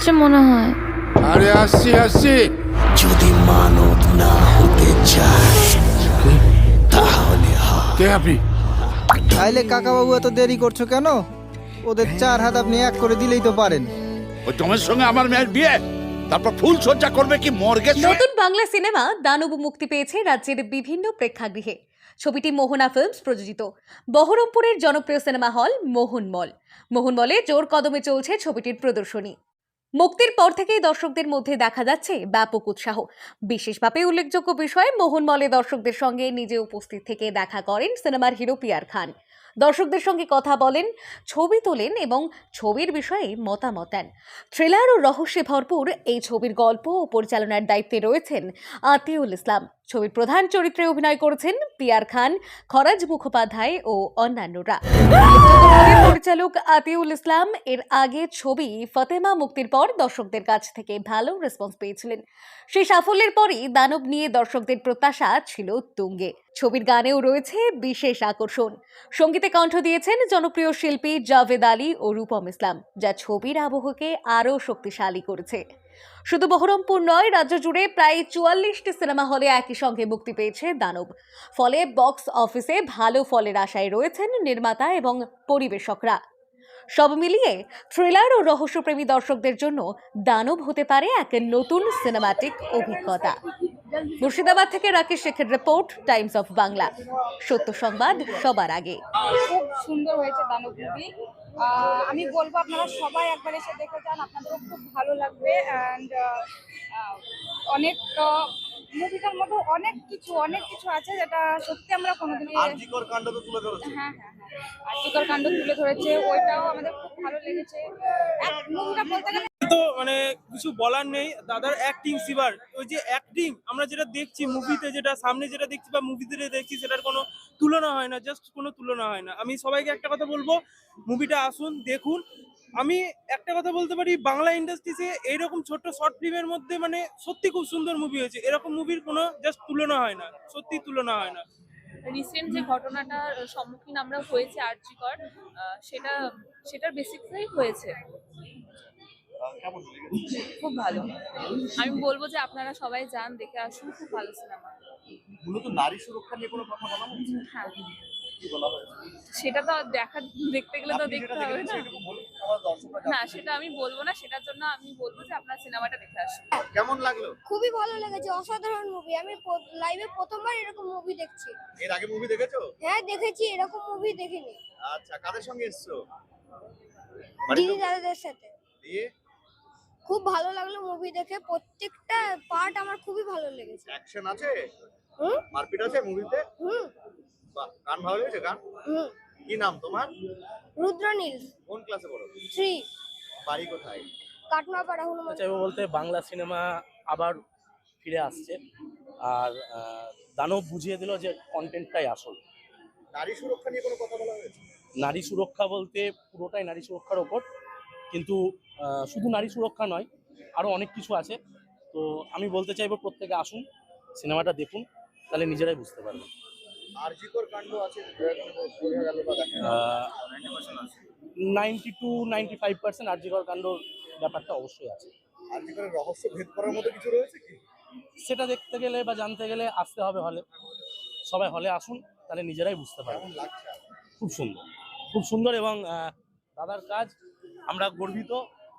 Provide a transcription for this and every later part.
আসছে মনে হয়। আরে আসছি আসছি। যদি মানব না হতে চায় তাহলে কে আপনি? তাইলে কাকাবাবু এত দেরি করছ কেন? ওদের চার হাত আপনি এক করে দিলেই তো পারেন। ওই টমের সঙ্গে আমার মেয়ের বিয়ে। তারপর ফুল সজ্জা করবে কি মর্গে নতুন বাংলা সিনেমা দানব মুক্তি পেয়েছে রাজ্যের বিভিন্ন প্রেক্ষাগৃহে। ছবিটি মোহনা ফিল্মস প্রযোজিত। বহরমপুরের জনপ্রিয় সিনেমা হল মোহনমল। মোহনমলে জোর কদমে চলছে ছবিটির প্রদর্শনী। মুক্তির পর থেকেই দর্শকদের মধ্যে দেখা যাচ্ছে ব্যাপক উৎসাহ। বিশেষভাবে উল্লেখযোগ্য বিষয় মোহনমলে দর্শকদের সঙ্গে নিজে উপস্থিত থেকে দেখা করেন সিনেমার হিরো পিয়ার খান। দর্শকদের সঙ্গে কথা বলেন, ছবি তোলেন এবং ছবির বিষয়ে মতামত দেন। থ্রিলার ও রহস্যে ভরপুর এই ছবির গল্প ও পরিচালনার দায়িত্বে রয়েছেন আতিউল ইসলাম। ছবির প্রধান চরিত্রে অভিনয় করেছেন পিয়ার খান, খরাজ মুখোপাধ্যায় ও অন্যান্যরা। পরিচালক আতিউল ইসলাম, এর আগে ছবি ফতেমা মুক্তির পর দর্শকদের কাছ থেকে ভালো রেসপন্স পেয়েছিলেন। সেই সাফল্যের পরই দানব নিয়ে দর্শকদের প্রত্যাশা ছিল তুঙ্গে। ছবির গানেও রয়েছে বিশেষ আকর্ষণ। সঙ্গীতে কণ্ঠ দিয়েছেন জনপ্রিয় শিল্পী জাভেদ আলী ও রূপম ইসলাম, যা ছবির আবহকে আরও শক্তিশালী করেছে। শুধু বহরমপুর নয়, রাজ্য জুড়ে প্রায় চুয়াল্লিশটি সিনেমা হলে একই সঙ্গে মুক্তি পেয়েছে দানব। ফলে বক্স অফিসে ভালো ফলের আশায় রয়েছেন নির্মাতা এবং পরিবেশকরা। সব মিলিয়ে থ্রিলার ও রহস্যপ্রেমী দর্শকদের জন্য দানব হতে পারে এক নতুন সিনেমাটিক অভিজ্ঞতা। মুর্শিদাবাদ থেকে রাকেশ শেখের রিপোর্ট টাইমস অফ বাংলা সত্য সংবাদ সবার আগে। খুব সুন্দর হয়েছে দানব মুভি আমি বলব আপনারা সবাই একবার এসে দেখে যান আপনাদেরও খুব ভালো লাগবে। অনেক মুভিটার মধ্যে অনেক কিছু অনেক কিছু আছে যেটা সত্যি আমরা কোনোদিন আরজিকর কাণ্ড তো তুলে ধরেছে। হ্যাঁ হ্যাঁ হ্যাঁ। আর্টিকল কাণ্ড তুলে ধরেছে ওইটাও আমাদের খুব ভালো লেগেছে। মুভিটা বলতে গেলে তো মানে কিছু বলার নেই। দাদার অ্যাক্টিং সিবার ওই যে অ্যাক্টিং আমরা যেটা দেখছি মুভিতে যেটা, সামনে যেটা দেখছি বা মুভিতে দেখছি, সেটার কোনো তুলনা হয় না জাস্ট কোনো তুলনা হয় না। আমি সবাইকে একটা কথা বলব মুভিটা আসুন, দেখুন। আমি একটা কথা বলতে পারি, বাংলা ইন্ডাস্ট্রিতে এইরকম ছোট্ট শর্ট ফিল্মের মধ্যে মানে সত্যি খুব সুন্দর মুভি হয়েছে। এরকম মুভির কোনো জাস্ট তুলনা হয় না, সত্যি তুলনা হয় না। রিসেন্ট যে ঘটনাটার সম্মুখীন আমরা হয়েছে আর্যিকর সেটা, সেটার বেসিক্সেই হয়েছে। কেমন খুব ভালো। আমি বলব যে আপনারা সবাই যান দেখে আসুন খুব ভালো সিনেমা মূলত নারী সুরক্ষা নিয়ে কোনো কথা বলা হচ্ছে? হ্যাঁ। কি বলা হয়েছে? সেটা তো দেখা দেখতে গেলে তো দেখতে হবে না। না সেটা আমি বলব না সেটার জন্য আমি বলব যে আপনার সিনেমাটা দেখে আসুন। কেমন লাগল? খুবই ভালো লেগেছে অসাধারণ মুভি আমি লাইভে প্রথমবার এরকম মুভি দেখছি। এর আগে মুভি দেখেছ? হ্যাঁ দেখেছি এরকম মুভি দেখিনি। আচ্ছা কাদের সঙ্গে এসছো? দিদি দাদাদের সাথে। দিয়ে? খুব ভালো লাগল মুভি দেখে। প্রত্যেকটা পার্ট আমার খুবই ভালো লেগেছে। অ্যাকশন আছে? হুম? মারপিট আছে মুভিতে হুম। বাহ গান ভালো লেগেছে গান? হুম। কি নাম তোমার? রুদ্রনীল। কোন ক্লাসে পড়ো? থ্রি বাড়ি কোথায়? কাটমাপাড়া হনুমান। চাইব বলতে বাংলা সিনেমা আবার ফিরে আসছে। আর আহ, দানব বুঝিয়ে দিল যে কন্টেন্টটাই আসল। নারী সুরক্ষা নিয়ে কোনো কথা বলা হয়েছে? নারী সুরক্ষা বলতে পুরোটাই নারী সুরক্ষার ওপর। কিন্তু শুধু নারী সুরক্ষা নয় আরও অনেক কিছু আছে। তো আমি বলতে চাইব প্রত্যেকে আসুন সিনেমাটা দেখুন তাহলে নিজেরাই বুঝতে পারবেন। RG Kar. Ninety two ninety five percent RG Kar কাণ্ডর ব্যাপারটা অবশ্যই আছে। আরজিকরের রহস্য ভেদ করার মতো কিছু রয়েছে কি? সেটা দেখতে গেলে বা জানতে গেলে আসতে হবে হলে। সবাই হলে আসুন তাহলে নিজেরাই বুঝতে পারবেন? খুব সুন্দর। খুব সুন্দর এবং দাদার কাজ আমরা গর্বিত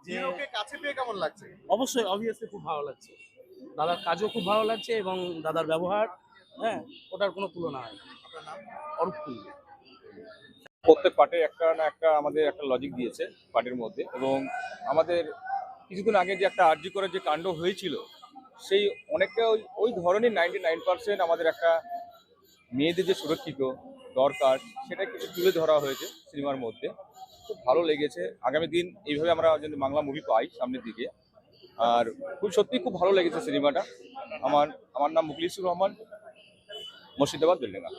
যে হিরোকে কাছে পেয়ে কেমন লাগছে? অবশ্যই অবভিয়াসলি খুব ভালো লাগছে। দাদার কাজও খুব ভালো লাগছে এবং দাদার ব্যবহার হ্যাঁ ওটার কোনো তুলনা হয় না। অরূপ প্রত্যেক পার্টে একটা না একটা আমাদের একটা লজিক দিয়েছে পার্টের মধ্যে এবং আমাদের কিছুদিন আগে যে একটা আর্জি করে যে কাণ্ড হয়েছিল সেই অনেকটা ওই ওই ধরনের নাইনটি নাইন পার্সেন্ট আমাদের একটা মেয়েদের যে সুরক্ষিত দরকার সেটা কিছু তুলে ধরা হয়েছে সিনেমার মধ্যে। খুব ভালো লেগেছে। আগামী দিন এইভাবে আমরা যদি বাংলা মুভি পাই সামনের দিকে, আর খুব সত্যি খুব ভালো লেগেছে সিনেমাটা আমার আমার নাম মুখলিসুর রহমান, মুর্শিদাবাদ, বেলডেঙ্গা।